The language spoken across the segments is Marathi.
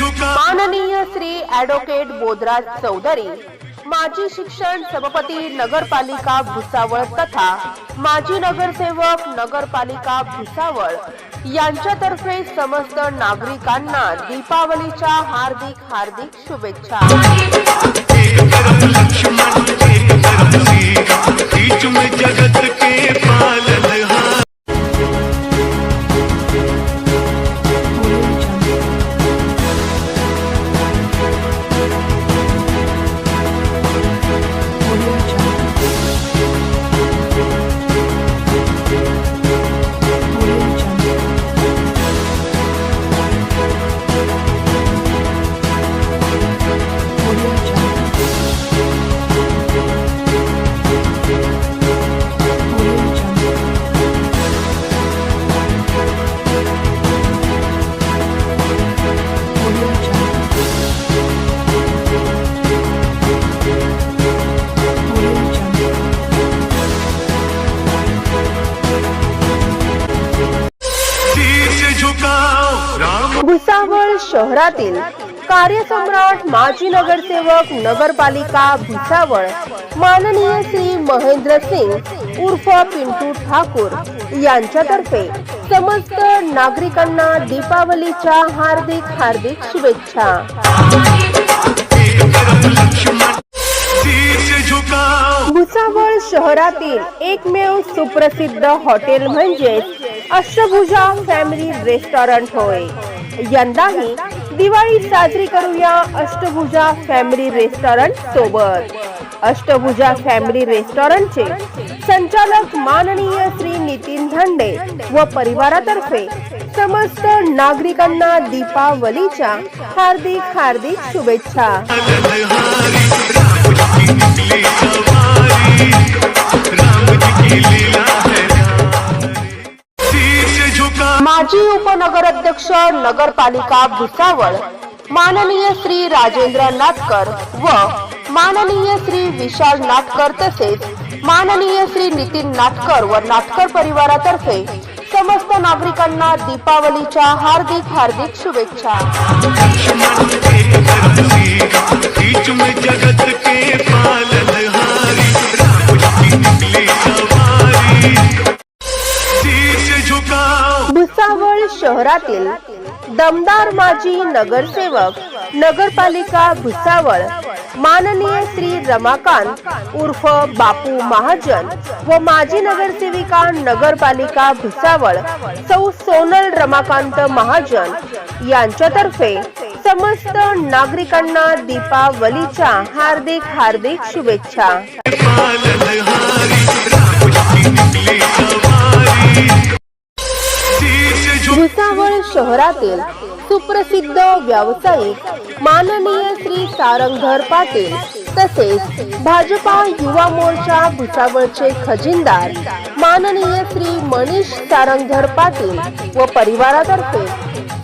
माननीय श्री ॲडव्होकेट बोधराज चौधरी माजी शिक्षण सभापती नगरपालिका भुसावळ तथा माजी नगरसेवक नगरपालिका भुसावळ यांच्यातर्फे समस्त नागरिकांना दीपावलीच्या हार्दिक हार्दिक शुभेच्छा. भुसावळ शहरातील कार्यसम्राट माजी नगरसेवक नगरपालिका भुसावळ माननीय श्री महेंद्र सिंग उर्फ पिंटू ठाकूर यांच्यातर्फे समस्त नागरिकांना दीपावलीच्या हार्दिक हार्दिक शुभेच्छा. भुसावळ शहरातील एकमेव सुप्रसिद्ध हॉटेल म्हणजेच अष्टभुजा फॅमिली रेस्टॉरंट होय. यंदाही दिवाळी साजरी करूया अष्टभुजा फॅमिली रेस्टॉरंट सोबत. अष्टभुजा फॅमिली रेस्टॉरंटचे संचालक माननीय श्री नितीन धंडे व परिवारातर्फे समस्त नागरिकांना दीपावलीच्या हार्दिक हार्दिक शुभेच्छा. माजी उपनगराध्यक्ष नगरपालिका भुसावळ माननीय श्री राजेंद्र नाटकर व माननीय श्री विशाल नाटकर तसेच माननीय श्री नितीन नाटकर व नाटकर परिवारातर्फे समस्त नागरिकांना दीपावलीच्या हार्दिक हार्दिक शुभेच्छा जगत के पालन शहरातील दमदार माजी नगरसेवक नगरपालिका भुसावळ माननीय श्री रमाकांत उर्फ बापू महाजन व माजी नगरसेविका नगरपालिका भुसावळ सौ सोनल रमाकांत महाजन यांच्यातर्फे समस्त नागरिकांना दीपावलीच्या हार्दिक हार्दिक शुभेच्छा. भुसावळ शहरातील सुप्रसिद्ध व्यावसायिक माननीय श्री सारंगधर पाटील तसेच भाजपा युवा मोर्चा भुसावळचे खजिनदार माननीय श्री मनीष सारंगधर पाटील व परिवारातर्फे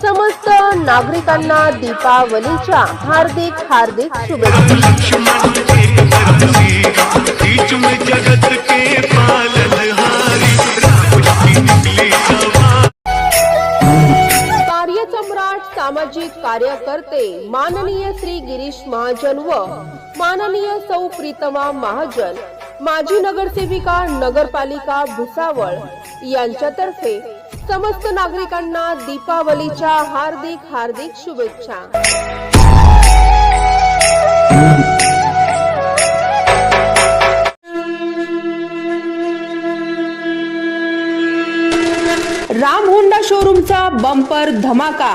समस्त नागरिकांना दीपावलीच्या हार्दिक हार्दिक शुभेच्छा. सामाजिक कार्यकर्ते माननीय श्री गिरीश महाजन व माननीय सौ प्रीतमा महाजन माजी नगरसेविका नगरपालिका भुसावळ यांच्यातर्फे समस्त नागरिकांना दीपावलीच्या हार्दिक हार्दिक शुभेच्छा. राम होंडा शोरूमचा बंपर धमाका.